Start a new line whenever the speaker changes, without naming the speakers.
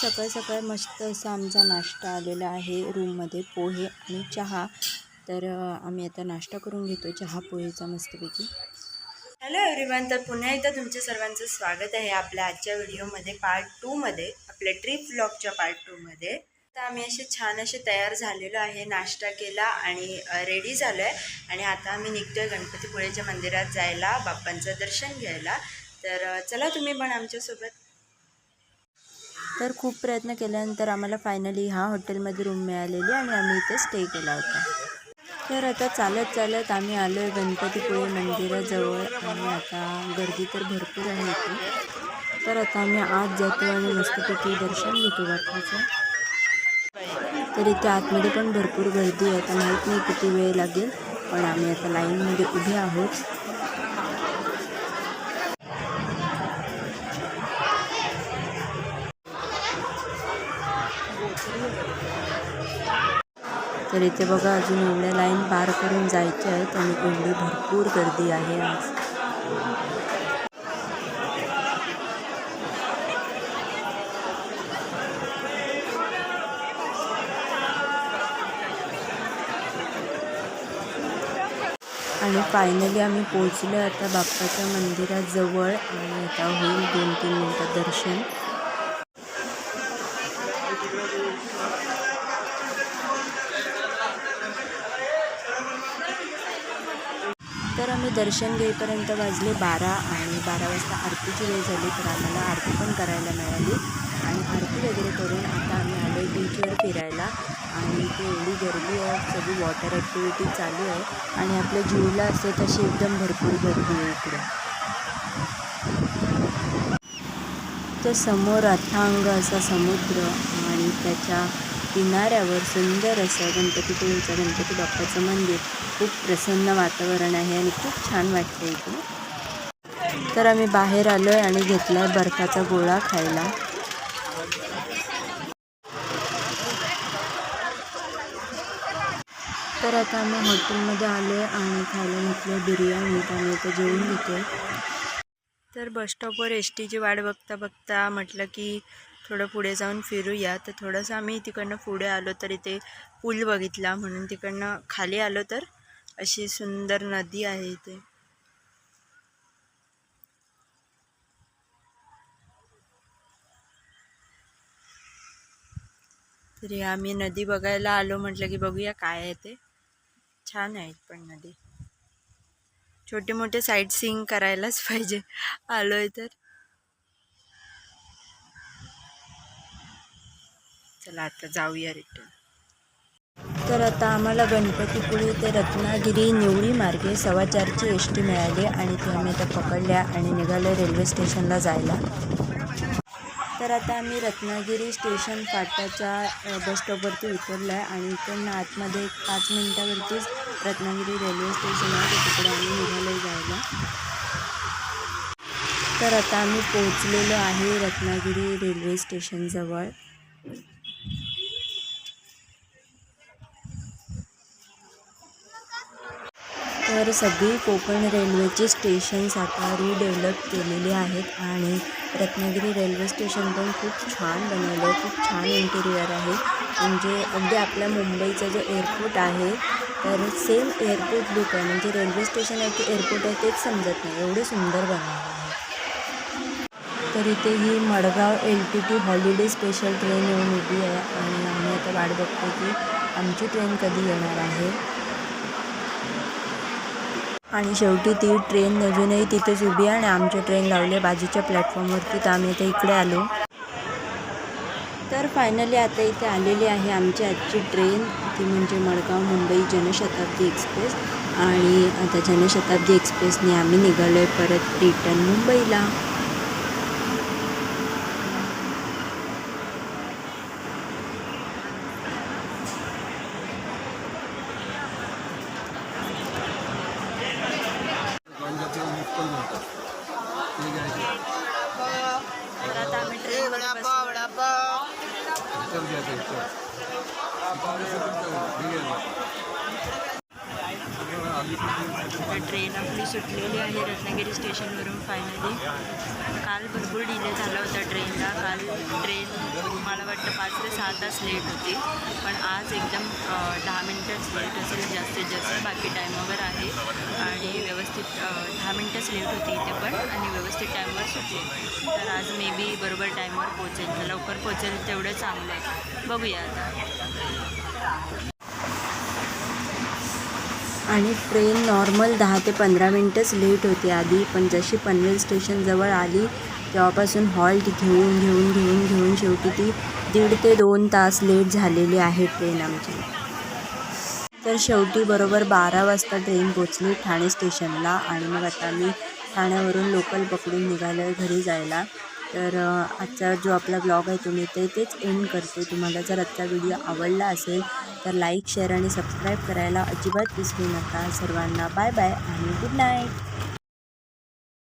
सकाळ सकाळ मस्त असा आमचा नाश्ता आलेला आहे रूममध्ये पोहे आणि चहा. तर आम्ही आता नाश्ता करून घेतो चहा पोहेचा मस्तपैकी. हॅलो एव्हरीवन तर पुन्हा एकदा तुमच्या सर्वांचं स्वागत आहे आपल्या आजच्या व्हिडिओमध्ये पार्ट टूमध्ये आपल्या ट्रिप ब्लॉगच्या पार्ट टूमध्ये तर आम्ही असे छान असे तयार झालेलो आहे नाश्ता केला आणि रेडी झालो आहे आणि आता आम्ही निघतोय गणपतीपुळेच्या मंदिरात जायला बाप्पांचं दर्शन घ्यायला. तर चला तुम्ही पण आमच्यासोबत तर खूप प्रयत्न केल्यानंतर आम्हाला फायनली ह्या हॉटेलमध्ये रूम मिळालेली आणि आम्ही इथे स्टे केला होता. तर आता चालत चालत आम्ही आलो आहे गणपतीपुळे मंदिराजवळ आणि आता गर्दी तर भरपूर आहे इथे. तर आता आम्ही आत जातो आणि मस्तपैकी दर्शन घेतो बाप्पाचं तर इथे आतमध्ये पण भरपूर गर्दी आहे. आता माहीत नाही किती वेळ लागेल पण आम्ही आता लाईनमध्ये उभे आहोत. तर इथे बघा अजून एवढ्या लाईन पार करून जायचे आहेत आणि एवढी भरपूर गर्दी आहे आज. आणि फायनली आम्ही पोहोचलो आता बाप्पाच्या मंदिराजवळ आणि आता होईल दोन तीन मिनटात दर्शन. आम्ही दर्शन घेईपर्यंत वाजले बारा आणि बारा वाजता आरतीची वेळ झाली तर आम्हाला आरती पण करायला मिळाली. आणि आरती वगैरे करून आता आम्ही आलो बीचवर फिरायला. आणि इथे एवढी गर्दी आहे सगळी वॉटर ॲक्टिव्हिटी चालू आहे. आणि आपल्या जीवला असते तशी एकदम भरपूर गर्दी आहे इकडे. तर समोर अथांग असा समुद्र आणि त्याच्या किनाऱ्यावर सुंदर असं गणपतीपुळेचं गणपती बाप्पाचं मंदिर. खूप प्रसन्न वातावरण आहे आणि खूप छान वाटतं इथे तर आम्ही बाहेर आलो आहे आणि घेतला आहे बर्फाचा गोळा खायला. तर आता आम्ही हॉटेलमध्ये आलो आहे आणि खायला घेतलं बिर्याणी. तर जेवून घेतो तर बसस्टॉपवर एस टीची वाट बघता बघता म्हटलं की थोडं पुढे जाऊन फिरूया. तर थोडंसं आम्ही तिकडनं पुढे आलो तर इथे पूल बघितला म्हणून तिकडनं खाली आलो तर अशी सुंदर नदी आहे इथे. तरी आम्ही नदी बघायला आलो म्हटलं की बघूया काय आहे ते. छान आहेत पण नदी. छोटे मोठे साईट सीईंग करायलाच पाहिजे. आलो आहे तर. चला आता जाऊया रिटर्न तर आता आम्हाला गणपतीपुळे ते रत्नागिरी निवळी मार्गे सव्वा एस टी मिळाली आणि ती आम्ही आता पकडल्या आणि निघालो रेल्वे स्टेशनला जायला. तर आता आम्ही रत्नागिरी स्टेशन फाट्याच्या बसस्टॉपवरती बस स्टॉपवरती उतरलो आहे आणि इकडनं आतमध्ये एक पाच मिनटावरतीच रत्नागिरी रेल्वे स्टेशन आहे. तिकडे आम्ही निघालो जायला. तर आता आम्ही पोहोचलेलो आहे रत्नागिरी रेल्वे स्टेशनजवळ तर सगळी कोकण रेल्वेची स्टेशन्स आता रिडेव्हलप केलेली आहेत आणि रत्नागिरी रेल्वे स्टेशन पण खूप छान बनवलं आहे खूप छान इंटेरियर आहे. म्हणजे अगदी आपल्या मुंबईचा जो एअरपोर्ट आहे तर सेम एअरपोर्ट लुक आहे. म्हणजे रेल्वे स्टेशन आहे की एअरपोर्ट आहे तेच समजत नाही. एवढं सुंदर बनवलं आहे. तर इथे ही Madgaon L T T holiday special train येऊन उभी आहे आणि आम्ही आता वाट बघतो की आमची ट्रेन कधी येणार आहे. आणि शेवटी ती ट्रेन अजूनही तिथेच उभी आहे आणि आमची ट्रेन लावली आहे बाजूच्या प्लॅटफॉर्मवरती तर आम्ही आता इकडे आलो. तर फायनली आता इथे आलेली आहे आमची आजची ट्रेन. ती म्हणजे मडगाव मुंबई जनशताब्दी एक्सप्रेस. आणि आता जनशताब्दी एक्सप्रेसने आम्ही निघालो आहे परत रिटर्न मुंबईला तर आता आम्ही ट्रेनवर ट्रेन आपली सुटलेली आहे रत्नागिरी स्टेशनवरून फायनली काल भरपूर डिले झाला होता ट्रेनला काल ट्रेन मला वाटतं पाच ते सहा तास लेट होती. पण आज एकदम दहा मिनटंच लेट असेल. जास्तीत जास्त बाकी टायमावर आहे. आणि व्यवस्थित दहा मिनटंच लेट होती इथे पण. आणि व्यवस्थित टाईमवर सुटली. तर आज मे बी बरोबर टाईमवर पोचेल लवकर पोचेल तेवढं चांगलं आहे. बघूया आता. आणि ट्रेन नॉर्मल दहा ते पंधरा मिनटंच लेट होती आधी. पण जशी पनवेल स्टेशन जवळ आली तेव्हापासून हॉल्ट घेऊन घेऊन घेऊन घेऊन शेवटी ती दीड ते दोन तास लेट झालेली आहे ट्रेन आमची. तर शेवटी बरोबर बारा वाजता ट्रेन पोचली ठाणे स्टेशनला आणि मग आता मी ठाण्यावरून लोकल पकडून निघालं घरी जायला. तर आजचा जो आपला ब्लॉग आहे तुम्ही ते तेच एंड करते. तुम्हाला जर आजचा व्हिडिओ आवडला असेल तर लाईक शेअर आणि सबस्क्राईब करायला अजिबात विसरू नका. सर्वांना बाय बाय आणि गुड नाईट